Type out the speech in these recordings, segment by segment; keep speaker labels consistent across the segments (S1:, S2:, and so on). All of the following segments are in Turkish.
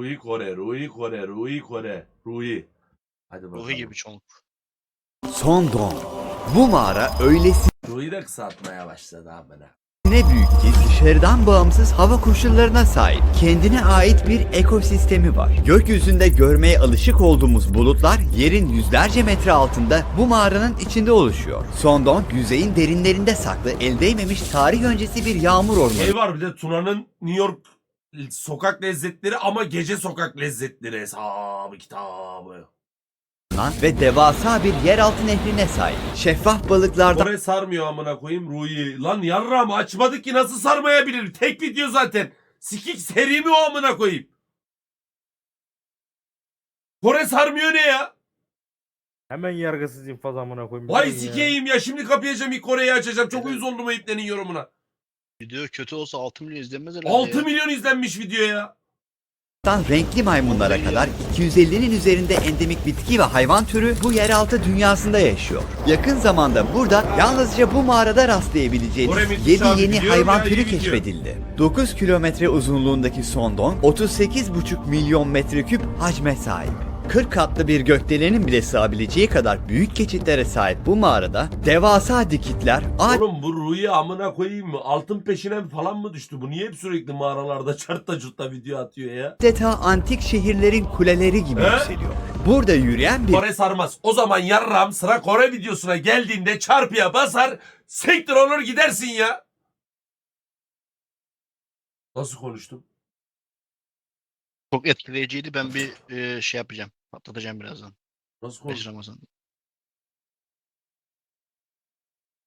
S1: Rui Kore, Rui Kore, Rui Kore, Rui. Hadi bakalım.
S2: Ruhi gibi çoğunluk.
S3: Son don. Bu mağara öylesine
S1: Ruhi de kısaltmaya başladı amına.
S3: büyük ki dışarıdan bağımsız hava koşullarına sahip. Kendine ait bir ekosistemi var. Gökyüzünde görmeye alışık olduğumuz bulutlar yerin yüzlerce metre altında bu mağaranın içinde oluşuyor. Son don yüzeyin derinlerinde saklı el değmemiş tarih öncesi bir yağmur ormanı.
S1: Şey var bir de Tuna'nın New York sokak lezzetleri ama gece sokak lezzetleri hesabı kitabı.
S3: ve devasa bir yeraltı nehrine sahip. Şeffaf balıklardan
S1: Kore sarmıyor amına koyayım Ruhi. Lan yarram açmadık ki nasıl sarmayabilir? Tek video zaten. Sikik seri mi o amına koyayım? Kore sarmıyor ne ya?
S4: Hemen yargısız infaz amına koyayım.
S1: Vay
S4: Bilmiyorum ya.
S1: sikeyim ya. Şimdi kapayacağım ilk Kore'yi açacağım. Çok uyuz oldum o iplerin yorumuna.
S2: Video kötü olsa 6 milyon izlenmez herhalde
S1: 6
S2: ya.
S1: milyon izlenmiş video ya.
S3: renkli maymunlara kadar 250'nin üzerinde endemik bitki ve hayvan türü bu yeraltı dünyasında yaşıyor. Yakın zamanda burada yalnızca bu mağarada rastlayabileceğiniz
S1: Oraya müthiş
S3: 7
S1: abi,
S3: yeni hayvan
S1: ya, iyi
S3: türü
S1: gidiyor.
S3: keşfedildi. 9 kilometre uzunluğundaki Sondon 38,5 milyon metreküp hacme sahip. 40 katlı bir gökdelenin bile sığabileceği kadar büyük geçitlere sahip bu mağarada devasa dikitler, ağaç
S1: Oğlum bu Ruhi amına koyayım mı? Altın peşine falan mı düştü? Bu niye hep sürekli mağaralarda çartta cutta video atıyor ya?
S3: adeta antik şehirlerin kuleleri gibi
S1: He?
S3: yükseliyor. Burada yürüyen bir
S1: Kore sarmaz. O zaman yarram sıra Kore videosuna geldiğinde çarpıya basar sektir olur gidersin ya. Nasıl konuştum?
S2: Çok etkileyiciydi. Ben bir e, şey yapacağım. Patlatacağım birazdan.
S1: Nasıl
S2: 5
S1: konuştum?
S2: Ramazan.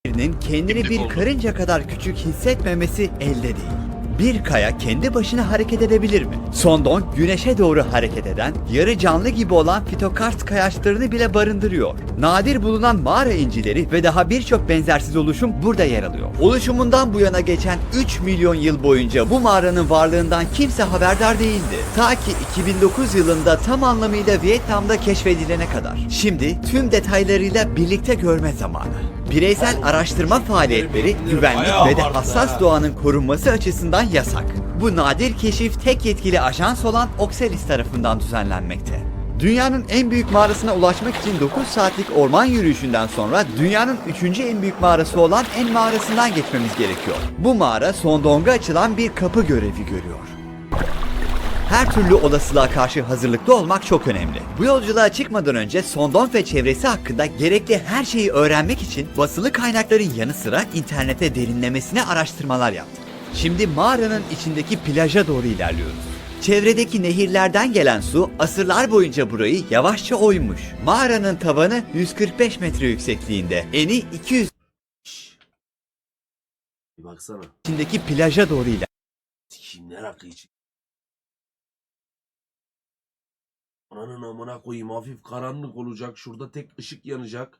S3: birinin kendini bir
S2: oldu.
S3: karınca kadar küçük hissetmemesi elde değil. Bir kaya kendi başına hareket edebilir mi? Sondon güneşe doğru hareket eden, yarı canlı gibi olan fitokart kayaçlarını bile barındırıyor. Nadir bulunan mağara incileri ve daha birçok benzersiz oluşum burada yer alıyor. Oluşumundan bu yana geçen 3 milyon yıl boyunca bu mağaranın varlığından kimse haberdar değildi. Ta ki 2009 yılında tam anlamıyla Vietnam'da keşfedilene kadar. Şimdi tüm detaylarıyla birlikte görme zamanı. Bireysel araştırma faaliyetleri güvenlik ve de hassas
S1: ha.
S3: doğanın korunması açısından yasak. Bu nadir keşif tek yetkili ajans olan Oxelis tarafından düzenlenmekte. Dünyanın en büyük mağarasına ulaşmak için 9 saatlik orman yürüyüşünden sonra dünyanın 3. en büyük mağarası olan En mağarasından geçmemiz gerekiyor. Bu mağara Sondong'a açılan bir kapı görevi görüyor. Her türlü olasılığa karşı hazırlıklı olmak çok önemli. Bu yolculuğa çıkmadan önce Sondon ve çevresi hakkında gerekli her şeyi öğrenmek için basılı kaynakların yanı sıra internete derinlemesine araştırmalar yaptık. Şimdi mağaranın içindeki plaja doğru ilerliyoruz. Çevredeki nehirlerden gelen su asırlar boyunca burayı yavaşça oymuş. Mağaranın tavanı 145 metre yüksekliğinde, eni 200
S1: Bir baksana.
S3: içindeki plaja doğru
S1: ne rakı için. Ananın amına koyayım hafif karanlık olacak. Şurada tek ışık yanacak.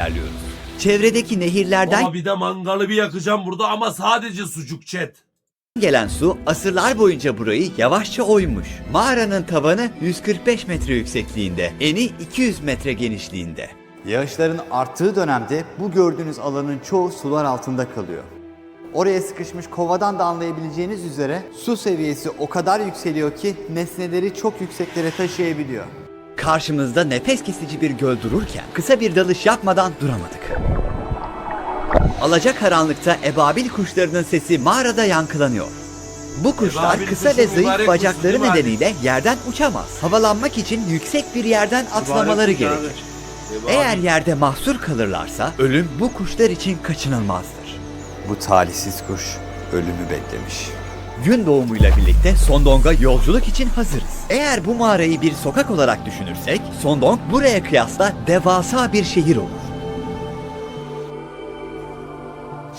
S3: ilerliyoruz. Çevredeki nehirlerden
S1: Ama bir de mangalı bir yakacağım burada ama sadece sucuk chat.
S3: gelen su asırlar boyunca burayı yavaşça oymuş. Mağaranın tavanı 145 metre yüksekliğinde, eni 200 metre genişliğinde. Yağışların arttığı dönemde bu gördüğünüz alanın çoğu sular altında kalıyor. Oraya sıkışmış kovadan da anlayabileceğiniz üzere su seviyesi o kadar yükseliyor ki nesneleri çok yükseklere taşıyabiliyor. Karşımızda nefes kesici bir göl dururken kısa bir dalış yapmadan duramadık. Alacakaranlıkta ebabil kuşlarının sesi mağarada yankılanıyor. Bu kuşlar
S1: Ebabil
S3: kısa ve zayıf
S1: mübarek
S3: bacakları
S1: kuşu değil mi abi?
S3: nedeniyle yerden uçamaz. Havalanmak için yüksek bir yerden atlamaları gerekir. Eğer yerde mahsur kalırlarsa ölüm bu kuşlar için kaçınılmazdır. Bu talihsiz kuş ölümü beklemiş. Gün doğumuyla birlikte Sondong'a yolculuk için hazırız. Eğer bu mağarayı bir sokak olarak düşünürsek, Sondong buraya kıyasla devasa bir şehir olur.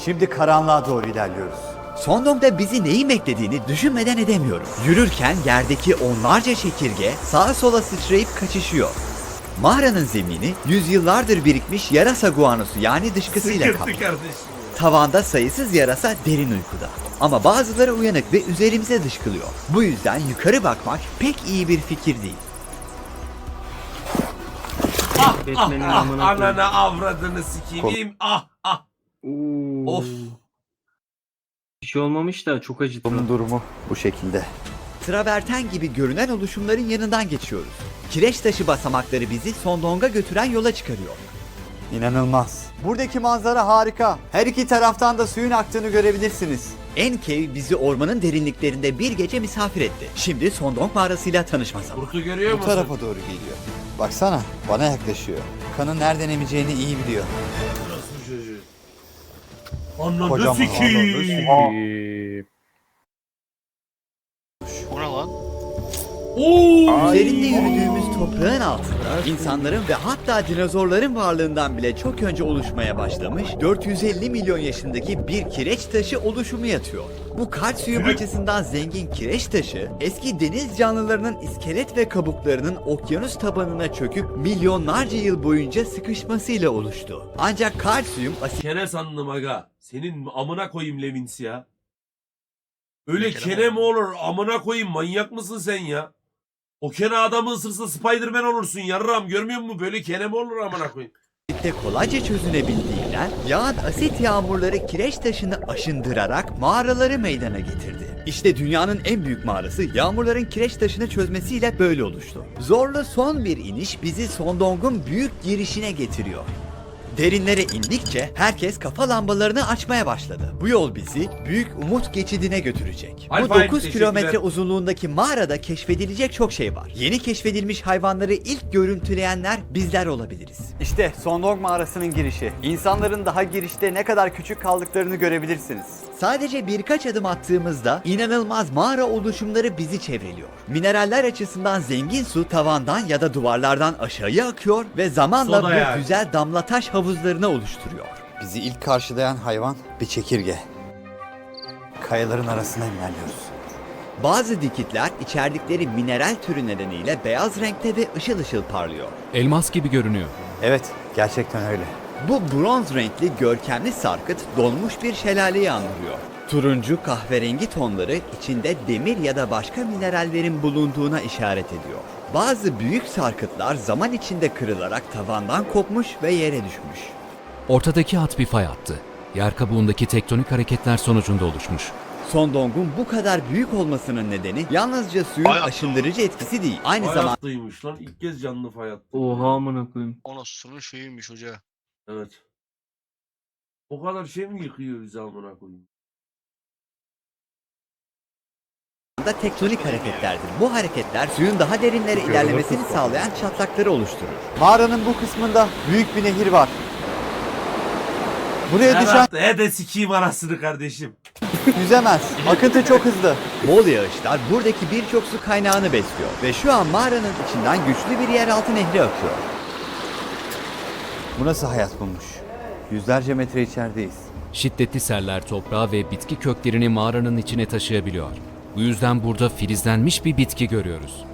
S3: Şimdi karanlığa doğru ilerliyoruz. Sondong'da bizi neyin beklediğini düşünmeden edemiyorum. Yürürken yerdeki onlarca çekirge sağa sola sıçrayıp kaçışıyor. Mağaranın zemini yüzyıllardır birikmiş yarasa guanosu yani dışkısıyla kaplı. Tavanda sayısız yarasa derin uykuda. Ama bazıları uyanık ve üzerimize dışkılıyor. Bu yüzden yukarı bakmak pek iyi bir fikir değil.
S4: Batman'in
S1: Ah,
S4: amına koyayım.
S1: ananı avradını sikeyim. Ah ah. Of.
S4: Bir şey olmamış da çok acıttı.
S3: Bunun durumu bu şekilde. traverten gibi görünen oluşumların yanından geçiyoruz. Kireç taşı basamakları bizi Sondong'a götüren yola çıkarıyor. İnanılmaz. Buradaki manzara harika. Her iki taraftan da suyun aktığını görebilirsiniz. Encave bizi ormanın derinliklerinde bir gece misafir etti. Şimdi Sondong mağarasıyla tanışma zamanı.
S1: Kurtu görüyor
S3: Bu
S1: musun?
S3: tarafa doğru geliyor. Baksana bana yaklaşıyor. Kanın nereden emeceğini iyi biliyor.
S1: Nasıl çocuğu? Ananı
S3: Kocaman,
S1: sikiyim.
S4: Ee,
S2: Bu ne lan?
S1: Oo.
S3: Üzerinde yürüdüğümüz toprağın altında insanların ve hatta dinozorların varlığından bile çok önce oluşmaya başlamış 450 milyon yaşındaki bir kireç taşı oluşumu yatıyor. Bu kalsiyum açısından zengin kireç taşı eski deniz canlılarının iskelet ve kabuklarının okyanus tabanına çöküp milyonlarca yıl boyunca sıkışmasıyla oluştu. Ancak kalsiyum asit
S1: Kene sandım aga. Senin amına koyayım Levins ya. Öyle
S2: kene
S1: mi olur? Amına koyayım manyak mısın sen ya? O kene adamı ısırsa Spiderman olursun yarram görmüyor musun? Böyle kene mi olur amına koyayım?
S3: de kolayca çözünebildiğinden yağan asit yağmurları kireç taşını aşındırarak mağaraları meydana getirdi. İşte dünyanın en büyük mağarası yağmurların kireç taşını çözmesiyle böyle oluştu. Zorlu son bir iniş bizi Sondong'un büyük girişine getiriyor. Derinlere indikçe herkes kafa lambalarını açmaya başladı. Bu yol bizi Büyük Umut Geçidi'ne götürecek. Bu
S1: Alpay,
S3: 9
S1: teşekkürler.
S3: kilometre uzunluğundaki mağarada keşfedilecek çok şey var. Yeni keşfedilmiş hayvanları ilk görüntüleyenler bizler olabiliriz. İşte Sondong mağarasının girişi. İnsanların daha girişte ne kadar küçük kaldıklarını görebilirsiniz. Sadece birkaç adım attığımızda inanılmaz mağara oluşumları bizi çevreliyor. Mineraller açısından zengin su tavandan ya da duvarlardan aşağıya akıyor ve zamanla
S1: Soda
S3: bu
S1: yani.
S3: güzel damla taş havuzlarını oluşturuyor. Bizi ilk karşılayan hayvan bir çekirge. Kayaların arasına ilerliyoruz. Bazı dikitler içerdikleri mineral türü nedeniyle beyaz renkte ve ışıl ışıl parlıyor.
S5: Elmas gibi görünüyor.
S3: Evet, gerçekten öyle. Bu bronz renkli görkemli sarkıt donmuş bir şelaleyi andırıyor. Turuncu kahverengi tonları içinde demir ya da başka minerallerin bulunduğuna işaret ediyor. Bazı büyük sarkıtlar zaman içinde kırılarak tavandan kopmuş ve yere düşmüş.
S5: Ortadaki hat bir fay hattı. Yer kabuğundaki tektonik hareketler sonucunda oluşmuş.
S3: Sondong'un bu kadar büyük olmasının nedeni yalnızca suyun
S2: Fay hattı
S3: aşındırıcı etkisi değil. Aynı zamanda
S1: hattıymış lan. İlk kez canlı fay hattı.
S4: Oha amına koyayım.
S2: O nasıl şeymiş hoca.
S1: Evet. O kadar şey mi yıkıyor bizi amına koyayım?
S3: da tektonik hareketlerdir. Bu hareketler suyun daha derinlere ilerlemesini sağlayan çatlakları oluşturur. Mağaranın bu kısmında büyük bir nehir var. Buraya düşen
S1: he de sikiyim arasını kardeşim.
S3: yüzemez. Akıntı çok hızlı. Bol yağışlar buradaki birçok su kaynağını besliyor ve şu an mağaranın içinden güçlü bir yeraltı nehri akıyor. Bu nasıl hayat bulmuş? Yüzlerce metre içerideyiz.
S5: Şiddetli seller toprağı ve bitki köklerini mağaranın içine taşıyabiliyor. Bu yüzden burada filizlenmiş bir bitki görüyoruz.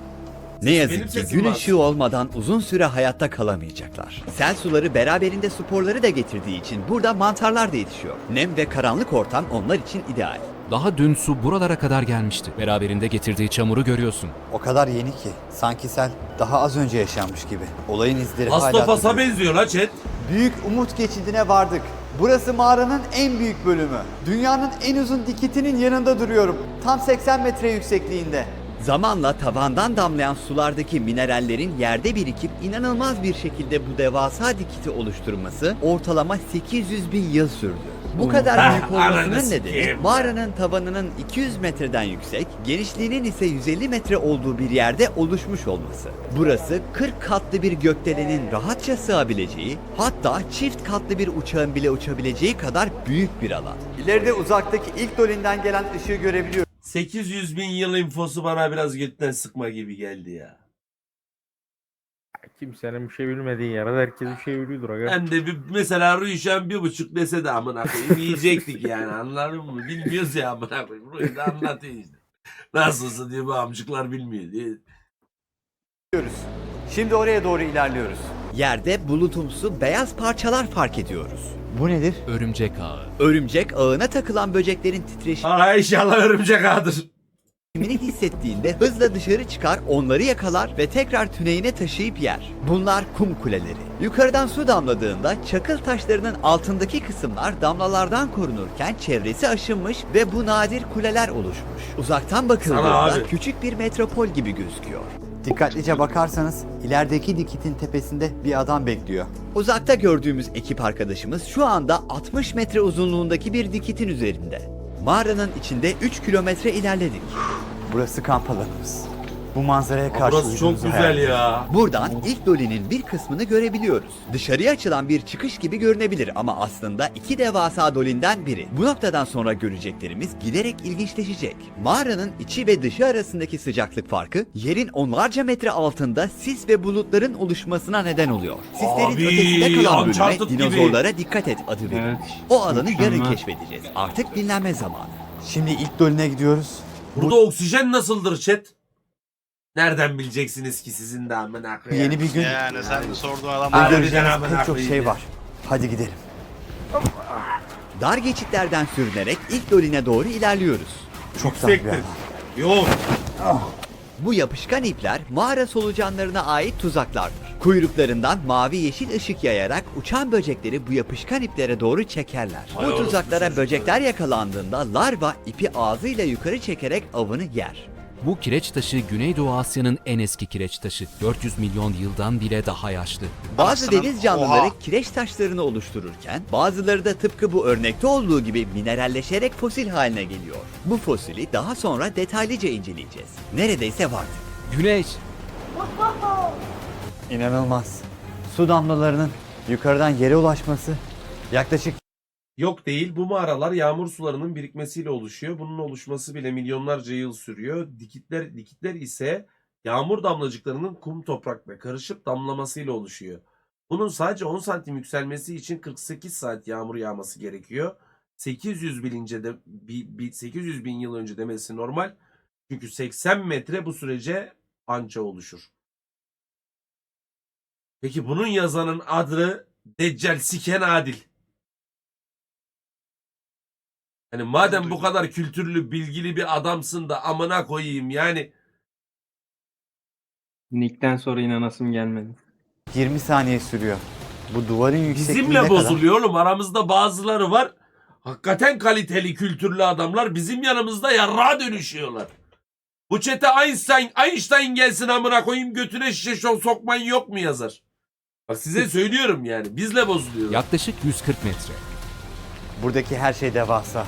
S3: Ne yazık ki gün ışığı olmadan uzun süre hayatta kalamayacaklar. Sel suları beraberinde sporları da getirdiği için burada mantarlar da yetişiyor. Nem ve karanlık ortam onlar için ideal.
S5: Daha dün su buralara kadar gelmişti. Beraberinde getirdiği çamuru görüyorsun.
S3: O kadar yeni ki sanki sel daha az önce yaşanmış gibi. Olayın izleri hala
S1: Astofas'a
S3: duruyor.
S1: benziyor la chat.
S3: Büyük Umut Geçidi'ne vardık. Burası mağaranın en büyük bölümü. Dünyanın en uzun dikitinin yanında duruyorum. Tam 80 metre yüksekliğinde. Zamanla tavandan damlayan sulardaki minerallerin yerde birikip inanılmaz bir şekilde bu devasa dikiti oluşturması ortalama 800 bin yıl sürdü. Bu kadar büyük olmasının nedeni mağaranın tavanının 200 metreden yüksek, genişliğinin ise 150 metre olduğu bir yerde oluşmuş olması. Burası 40 katlı bir gökdelenin rahatça sığabileceği, hatta çift katlı bir uçağın bile uçabileceği kadar büyük bir alan. İleride uzaktaki ilk dolinden gelen ışığı görebiliyoruz.
S1: 800 bin yıl infosu bana biraz götten sıkma gibi geldi ya.
S4: Kimsenin bir şey bilmediği yerde herkes bir şey biliyordur aga.
S1: Ben de bir, mesela Rüyşen bir buçuk dese de amına koyayım yiyecektik yani anladın mı? Bilmiyoruz ya amına koyayım. Rüyü de anlatıyor işte. Nasılsa diye bu amcıklar bilmiyor diye.
S3: Şimdi oraya doğru ilerliyoruz. Yerde bulutumsu beyaz parçalar fark ediyoruz. Bu nedir?
S5: Örümcek ağı.
S3: Örümcek ağına takılan böceklerin titreşimi
S1: Aa inşallah örümcek ağdır.
S3: Kimini hissettiğinde hızla dışarı çıkar, onları yakalar ve tekrar tüneyine taşıyıp yer. Bunlar kum kuleleri. Yukarıdan su damladığında çakıl taşlarının altındaki kısımlar damlalardan korunurken çevresi aşınmış ve bu nadir kuleler oluşmuş. Uzaktan bakıldığında küçük bir metropol gibi gözüküyor. Dikkatlice bakarsanız ilerideki dikitin tepesinde bir adam bekliyor. Uzakta gördüğümüz ekip arkadaşımız şu anda 60 metre uzunluğundaki bir dikitin üzerinde. Mağaranın içinde 3 kilometre ilerledik.
S6: Burası kamp alanımız. Bu manzaraya karşı
S1: Burası çok güzel
S6: edin.
S1: ya.
S3: Buradan ilk dolinin bir kısmını görebiliyoruz. Dışarıya açılan bir çıkış gibi görünebilir ama aslında iki devasa dolinden biri. Bu noktadan sonra göreceklerimiz giderek ilginçleşecek. Mağaranın içi ve dışı arasındaki sıcaklık farkı yerin onlarca metre altında sis ve bulutların oluşmasına neden oluyor. Sislerin
S1: Abi,
S3: ötesinde kalan
S1: Uncharted
S3: bölüme
S1: gibi.
S3: dinozorlara dikkat et adı verilmiş.
S4: Evet,
S3: O alanı yarın
S4: mükemmel.
S3: keşfedeceğiz. Artık dinlenme zamanı.
S6: Şimdi ilk doline gidiyoruz.
S1: Burada oksijen nasıldır chat? Nereden bileceksiniz ki sizin de amına koyayım?
S6: yeni bir gün
S2: Yani sen de sorduğun adam
S1: Harbiden
S6: göreceğiniz
S1: amına
S6: pek çok
S1: koyayım
S6: şey
S1: ya.
S6: var. Hadi gidelim.
S3: Dar geçitlerden sürünerek ilk doline doğru ilerliyoruz.
S6: Çok dar bir
S1: Yüksektir.
S6: alan.
S1: Yok.
S3: Bu yapışkan ipler mağara solucanlarına ait tuzaklardır. Kuyruklarından mavi yeşil ışık yayarak uçan böcekleri bu yapışkan iplere doğru çekerler.
S1: Hay
S3: Bu
S1: orospu
S3: tuzaklara
S1: çocukları.
S3: böcekler yakalandığında larva ipi ağzıyla yukarı çekerek avını yer.
S5: Bu kireç taşı Güneydoğu Asya'nın en eski kireç taşı. 400 milyon yıldan bile daha yaşlı.
S3: Bazı deniz canlıları
S2: Oha!
S3: kireç taşlarını oluştururken bazıları da tıpkı bu örnekte olduğu gibi mineralleşerek fosil haline geliyor. Bu fosili daha sonra detaylıca inceleyeceğiz. Neredeyse vardı.
S5: Güneş!
S6: İnanılmaz. Su damlalarının yukarıdan yere ulaşması yaklaşık
S1: Yok değil. Bu mağaralar yağmur sularının birikmesiyle oluşuyor. Bunun oluşması bile milyonlarca yıl sürüyor. Dikitler dikitler ise yağmur damlacıklarının kum toprakla karışıp damlamasıyla oluşuyor. Bunun sadece 10 santim yükselmesi için 48 saat yağmur yağması gerekiyor. 800 bilince de bi- bi- 800 bin yıl önce demesi normal. Çünkü 80 metre bu sürece anca oluşur. Peki bunun yazanın adı Deccal Siken Adil. Hani madem bu kadar kültürlü, bilgili bir adamsın da amına koyayım yani.
S4: Nick'ten sonra inanasım gelmedi.
S6: 20 saniye sürüyor. Bu duvarın yüksekliği ne
S1: Bizimle
S6: kadar?
S1: bozuluyor oğlum. Aramızda bazıları var. Hakikaten kaliteli, kültürlü adamlar bizim yanımızda yarrağa dönüşüyorlar. Bu çete Einstein, Einstein gelsin amına koyayım götüne şişe şov sokman yok mu yazar. Bak size söylüyorum yani. Bizle bozuluyorlar.
S5: Yaklaşık 140 metre.
S6: Buradaki her şey devasa.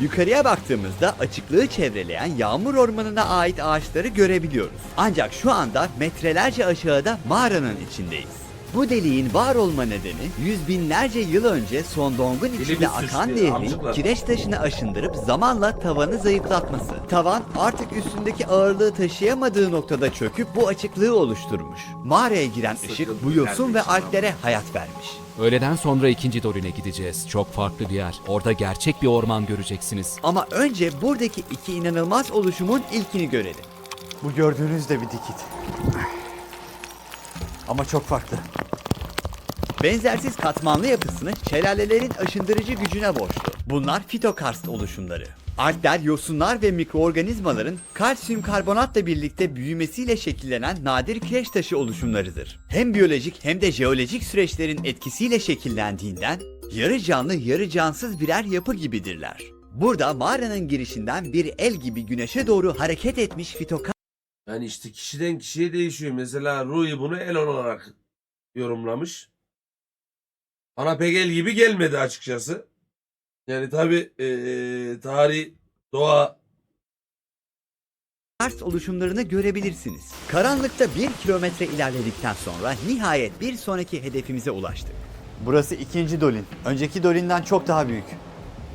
S3: Yukarıya baktığımızda açıklığı çevreleyen yağmur ormanına ait ağaçları görebiliyoruz. Ancak şu anda metrelerce aşağıda mağaranın içindeyiz. Bu deliğin var olma nedeni yüz binlerce yıl önce Sondong'un içinde akan nehrin kireç taşını aşındırıp zamanla tavanı zayıflatması. Tavan artık üstündeki ağırlığı taşıyamadığı noktada çöküp bu açıklığı oluşturmuş. Mağaraya giren ışık bu yosun ve alplere hayat vermiş.
S5: Öğleden sonra ikinci Dolin'e gideceğiz. Çok farklı bir yer. Orada gerçek bir orman göreceksiniz.
S3: Ama önce buradaki iki inanılmaz oluşumun ilkini görelim.
S6: Bu gördüğünüz de bir dikit. Ama çok farklı.
S3: Benzersiz katmanlı yapısını şelalelerin aşındırıcı gücüne borçlu. Bunlar fitokarst oluşumları. Alpler, yosunlar ve mikroorganizmaların kalsiyum karbonatla birlikte büyümesiyle şekillenen nadir kireç taşı oluşumlarıdır. Hem biyolojik hem de jeolojik süreçlerin etkisiyle şekillendiğinden yarı canlı yarı cansız birer yapı gibidirler. Burada mağaranın girişinden bir el gibi güneşe doğru hareket etmiş fitokarst
S1: Yani işte kişiden kişiye değişiyor. Mesela Rui bunu el olarak yorumlamış. Bana pek el gibi gelmedi açıkçası. Yani tabi tarih, doğa
S3: Kars oluşumlarını görebilirsiniz. Karanlıkta bir kilometre ilerledikten sonra nihayet bir sonraki hedefimize ulaştık.
S6: Burası ikinci dolin. Önceki dolinden çok daha büyük.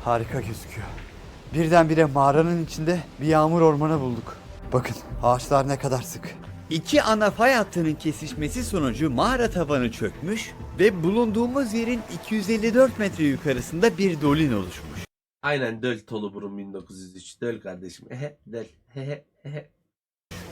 S6: Harika gözüküyor. Birdenbire mağaranın içinde bir yağmur ormanı bulduk. Bakın ağaçlar ne kadar sık.
S3: İki ana fay hattının kesişmesi sonucu mağara tavanı çökmüş ve bulunduğumuz yerin 254 metre yukarısında bir dolin oluşmuş.
S1: aynen döl tolu burun 1903. Döl kardeşim. Ehe döl. Hehe hehe.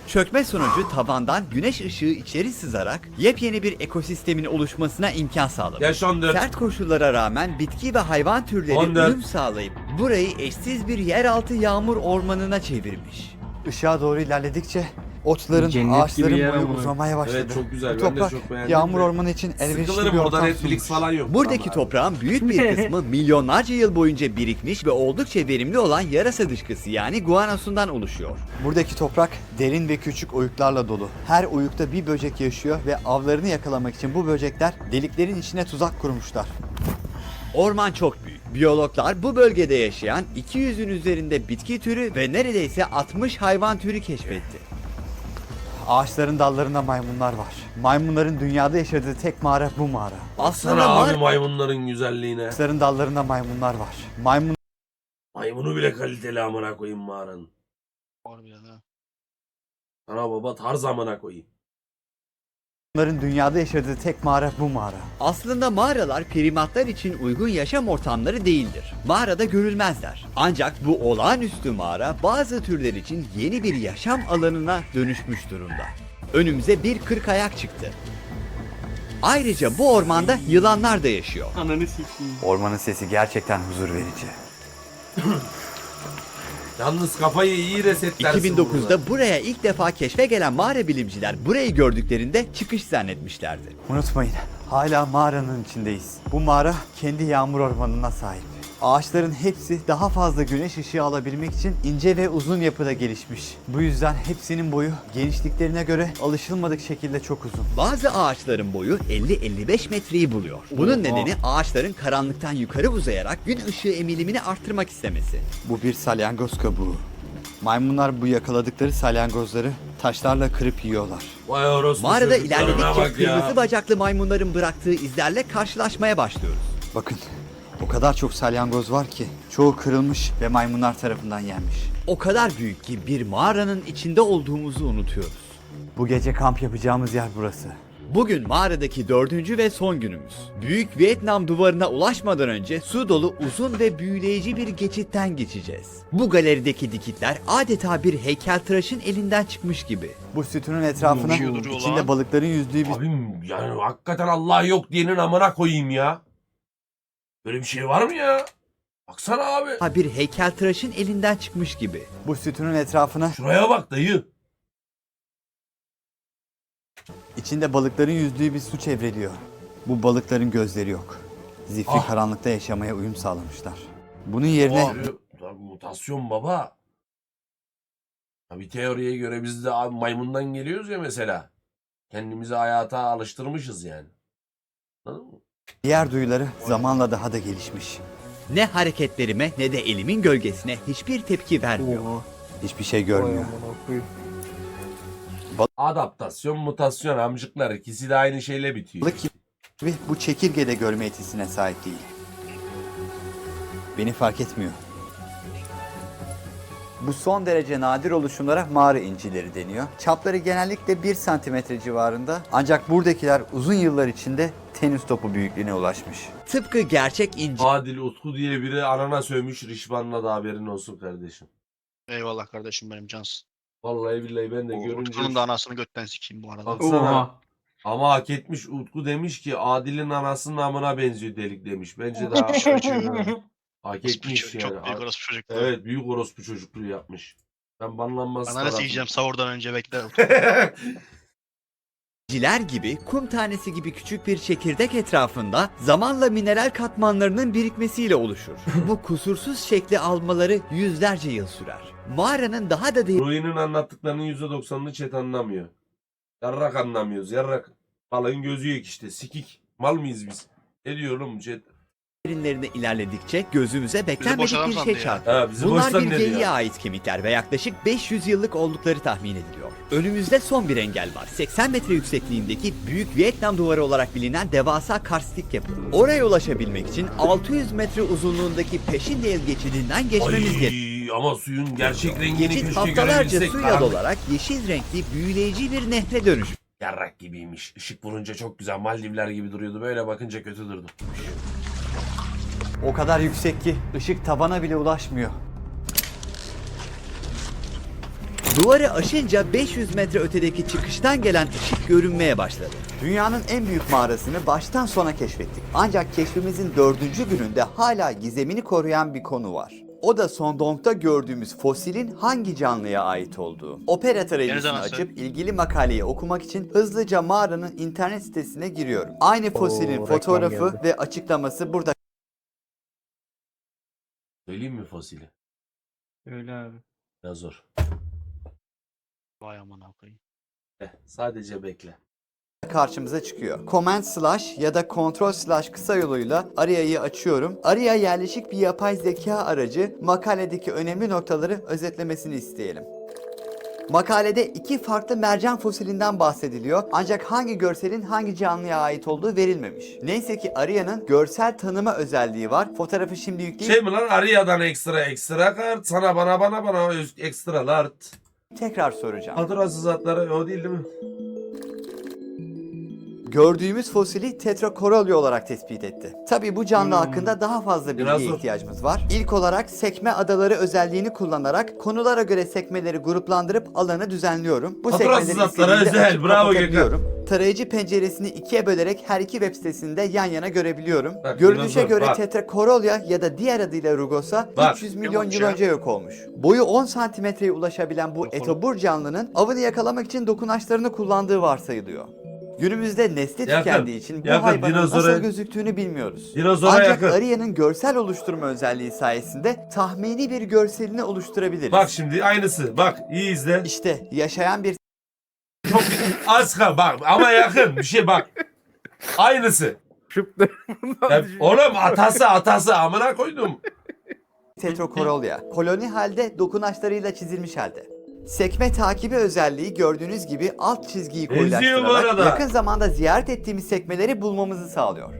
S3: Çökme sonucu tavandan güneş ışığı içeri sızarak yepyeni bir ekosistemin oluşmasına imkan sağlamış.
S1: Yaş 14.
S3: Sert koşullara rağmen bitki ve hayvan türleri
S1: 14.
S3: uyum sağlayıp burayı eşsiz bir yeraltı yağmur ormanına çevirmiş.
S6: Işığa doğru ilerledikçe otların,
S4: Cennet gibi
S6: ağaçların
S4: yer
S6: boyu
S4: ama.
S6: uzamaya başladı.
S1: Evet çok güzel.
S6: Bu
S1: Ben de
S6: toprak
S1: çok beğendim.
S6: yağmur
S1: de.
S6: ormanı için elverişli
S1: Sıkılırım
S6: bir
S1: burada
S6: ortam
S1: Netflix
S6: sunmuş.
S1: falan yok.
S3: Buradaki
S1: Vallahi.
S3: toprağın büyük bir kısmı milyonlarca yıl boyunca birikmiş ve oldukça verimli olan yarasa dışkısı yani guanosundan oluşuyor.
S6: Buradaki toprak derin ve küçük oyuklarla dolu. Her oyukta bir böcek yaşıyor ve avlarını yakalamak için bu böcekler deliklerin içine tuzak kurmuşlar.
S3: Orman çok büyük. Biyologlar bu bölgede yaşayan 200'ün üzerinde bitki türü ve neredeyse 60 hayvan türü keşfetti.
S6: Ağaçların dallarında maymunlar var. Maymunların dünyada yaşadığı tek mağara bu mağara.
S3: Aslında
S1: Sana abi
S3: mağara
S1: maymunların güzelliğine.
S6: Ağaçların dallarında maymunlar var. Maymunların
S1: Maymunu bile kaliteli amına koyayım mağaranın.
S2: Harbiden ha.
S1: Sana baba tarz amına koyayım.
S6: Dünyada yaşadığı tek mağara bu mağara.
S3: Aslında mağaralar primatlar için uygun yaşam ortamları değildir. Mağarada görülmezler. Ancak bu olağanüstü mağara bazı türler için yeni bir yaşam alanına dönüşmüş durumda. Önümüze bir kırk ayak çıktı. Ayrıca bu ormanda yılanlar da yaşıyor.
S4: Ananı sikeyim.
S6: Ormanın sesi gerçekten huzur verici.
S1: Yalnız kafayı iyi resetlersin burada.
S3: 2009'da buraya ilk defa keşfe gelen mağara bilimciler burayı gördüklerinde çıkış zannetmişlerdi.
S6: Unutmayın, hala mağaranın içindeyiz. Bu mağara kendi yağmur ormanına sahip. Ağaçların hepsi daha fazla güneş ışığı alabilmek için ince ve uzun yapıda gelişmiş. Bu yüzden hepsinin boyu genişliklerine göre alışılmadık şekilde çok uzun.
S3: Bazı ağaçların boyu 50-55 metreyi buluyor. Bunun
S1: Oha.
S3: nedeni ağaçların karanlıktan yukarı uzayarak gün ışığı emilimini arttırmak istemesi.
S6: Bu bir salyangoz kabuğu. Maymunlar bu yakaladıkları salyangozları taşlarla kırıp yiyorlar.
S1: Vay orospu
S3: Mağarada
S1: çocuklarına
S3: ilerledikçe
S1: bak ya.
S3: kırmızı bacaklı maymunların bıraktığı izlerle karşılaşmaya başlıyoruz.
S6: Bakın, o kadar çok salyangoz var ki çoğu kırılmış ve maymunlar tarafından yenmiş.
S3: O kadar büyük ki bir mağaranın içinde olduğumuzu unutuyoruz.
S6: Bu gece kamp yapacağımız yer burası.
S3: Bugün mağaradaki dördüncü ve son günümüz. Büyük Vietnam duvarına ulaşmadan önce su dolu uzun ve büyüleyici bir geçitten geçeceğiz. Bu galerideki dikitler adeta bir heykeltıraşın elinden çıkmış gibi.
S6: Bu sütunun etrafına
S2: duruyor
S6: içinde balıkların yüzdüğü bir
S1: Abim yani hakikaten Allah yok diyenin amına koyayım ya. Böyle bir şey var mı ya? Baksana abi.
S3: Ha bir heykeltıraşın elinden çıkmış gibi.
S6: bu sütunun etrafına
S1: Şuraya bak dayı.
S6: içinde balıkların yüzdüğü bir su çevreliyor. Bu balıkların gözleri yok. Zifiri
S1: Ah.
S6: karanlıkta yaşamaya uyum sağlamışlar. Bunun yerine
S1: Abi, tabii mutasyon baba. Ya Bir teoriye göre biz de abi maymundan geliyoruz ya mesela. Kendimizi hayata alıştırmışız yani. Anladın mı?
S6: Diğer duyuları zamanla daha da gelişmiş.
S3: Ne hareketlerime ne de elimin gölgesine hiçbir tepki vermiyor.
S6: Hiçbir şey görmüyor.
S1: Adaptasyon, mutasyon amcıklar ikisi de aynı şeyle bitiyor.
S6: Balık gibi bu çekirge de görme yetisine sahip değil. Beni fark etmiyor. Bu son derece nadir oluşumlara mağara incileri deniyor. Çapları genellikle 1 santimetre civarında ancak buradakiler uzun yıllar içinde tenis topu büyüklüğüne ulaşmış.
S3: Tıpkı gerçek inci
S1: Adil Utku diye biri anana sövmüş Rişvan'la da haberin olsun kardeşim.
S2: Eyvallah kardeşim benim cans.
S1: Vallahi billahi ben de
S2: O
S1: görünce...
S2: Utku'nun da anasını götten sikeyim bu arada.
S1: Baksana.
S4: Oha.
S1: Ama hak etmiş Utku demiş ki Adil'in anasının amına benziyor delik demiş. Bence daha
S2: Çocuğu.
S1: hak
S2: Orospu
S1: etmiş
S2: çocuğu,
S1: yani.
S2: Çok büyük orospu çocukluğu.
S1: Evet büyük orospu çocukluğu yapmış. Ben banlanması
S2: Ananı sikeceğim sahurdan önce bekle.
S3: İnciler gibi kum tanesi gibi küçük bir çekirdek etrafında zamanla mineral katmanlarının birikmesiyle oluşur. Bu kusursuz şekli almaları yüzlerce yıl sürer. Mağaranın daha da
S1: Ruhi'nin anlattıklarının %90'ını chat anlamıyor. Yarrak anlamıyoruz yarrak. Balığın gözü yok işte sikik. Mal mıyız biz? Ne diyor oğlum chat?
S3: derinlerine ilerledikçe gözümüze beklenmedik
S2: boş adam
S3: bir
S2: sandı
S3: şey
S2: ya.
S3: çarpıyor.
S1: Ha bizi
S3: Bunlar
S1: boştan
S3: bir
S1: ne diyor?
S3: ait kemikler ve yaklaşık 500 yıllık oldukları tahmin ediliyor. Önümüzde son bir engel var. 80 metre yüksekliğindeki Büyük Vietnam Duvarı olarak bilinen devasa karstik yapı. Oraya ulaşabilmek için 600 metre uzunluğundaki Peşindeyel geçidinden geçmemiz gerekiyor.
S1: Ama suyun gerçek rengini
S3: Geçit
S1: keşke
S3: haftalarca
S1: görebilsek.
S3: suya
S1: lan.
S3: dolarak yeşil renkli büyüleyici bir nehre dönüş.
S1: Yarrak gibiymiş. Işık vurunca çok güzel. Maldivler gibi duruyordu. Böyle bakınca kötü durdu.
S6: O kadar yüksek ki ışık tabana bile ulaşmıyor.
S3: Duvarı aşınca 500 metre ötedeki çıkıştan gelen ışık görünmeye başladı.
S6: Dünyanın en büyük mağarasını baştan sona keşfettik. Ancak keşfimizin dördüncü gününde hala gizemini koruyan bir konu var.
S3: O da Sondong'da gördüğümüz fosilin hangi canlıya ait olduğu. Opera tarayıcısını açıp ilgili makaleyi okumak için hızlıca mağaranın internet sitesine giriyorum. Aynı fosilin
S6: reklam
S3: fotoğrafı
S6: geldi.
S3: ve açıklaması burada
S1: Söyleyeyim mi fosili?
S6: Öyle abi.
S1: Biraz zor.
S2: Vay aman koyayım.
S1: Eh, sadece bekle.
S3: karşımıza çıkıyor. Command slash ya da Control slash kısa yoluyla Aria'yı açıyorum. Aria yerleşik bir yapay zeka aracı makaledeki önemli noktaları özetlemesini isteyelim. Makalede iki farklı mercan fosilinden bahsediliyor ancak hangi görselin hangi canlıya ait olduğu verilmemiş. Neyse ki Aria'nın görsel tanıma özelliği var. Fotoğrafı şimdi yükleyip
S1: Şey mi lan Aria'dan ekstra ekstra kart sana bana bana bana öz- ekstralar.
S3: Tekrar soracağım.
S1: Faturasız hatları o değil değil mi?
S3: Gördüğümüz fosili Tetrakoralya olarak tespit etti. Tabii bu canlı
S6: Hmm.
S3: hakkında daha fazla
S1: Biraz
S3: bilgiye
S1: zor.
S3: ihtiyacımız var. İlk olarak sekme adaları özelliğini kullanarak konulara göre sekmeleri gruplandırıp alanı düzenliyorum. Bu sekmeleri istediğimde açıp
S1: Bravo
S3: kapatabiliyorum. Tarayıcı penceresini ikiye bölerek her iki web sitesinde yan yana görebiliyorum.
S1: Bak,
S3: Görünüşe göre
S1: bak.
S3: Tetrakoralya ya da diğer adıyla Rugosa
S1: Bak.
S3: 300 milyon yıl önce yok olmuş. Boyu 10 santimetreye ulaşabilen bu etobur canlının avını yakalamak için dokunaçlarını kullandığı varsayılıyor. Günümüzde nesli
S1: Yakın,
S3: tükendiği için bu
S1: yakın,
S3: hayvanın
S1: dinozora-
S3: nasıl gözüktüğünü bilmiyoruz.
S1: Dinozora
S3: Ancak
S1: yakın.
S3: Aria'nın görsel oluşturma özelliği sayesinde tahmini bir görselini oluşturabiliriz.
S1: Bak şimdi aynısı. Bak iyi izle.
S3: İşte yaşayan bir
S1: Çok az kal bak ama yakın bir şey bak. Aynısı. Ya, oğlum atası atası amına koydum.
S3: Tetrakoralya. Koloni halde dokunaçlarıyla çizilmiş halde. Sekme takibi özelliği gördüğünüz gibi alt çizgiyi
S1: Benziyor bu
S3: koyulaştırarak
S1: arada.
S3: yakın zamanda ziyaret ettiğimiz sekmeleri bulmamızı sağlıyor.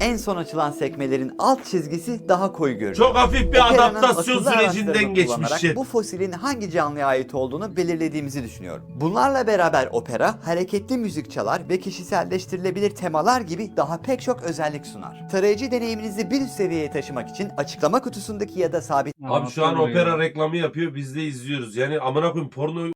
S3: En son açılan sekmelerin alt çizgisi daha koyu görünüyor.
S1: Çok hafif bir
S3: Opera'nın
S1: adaptasyon
S3: akıllı araçlarını
S1: sürecinden
S3: kullanarak
S1: şey.
S3: Bu fosilin hangi canlıya ait olduğunu belirlediğimizi düşünüyorum. Bunlarla beraber opera, hareketli müzik çalar ve kişiselleştirilebilir temalar gibi daha pek çok özellik sunar. Tarayıcı deneyiminizi bir üst seviyeye taşımak için açıklama kutusundaki ya da sabit
S1: Abi şu an opera reklamı yapıyor biz de izliyoruz. Yani amına koyayım porno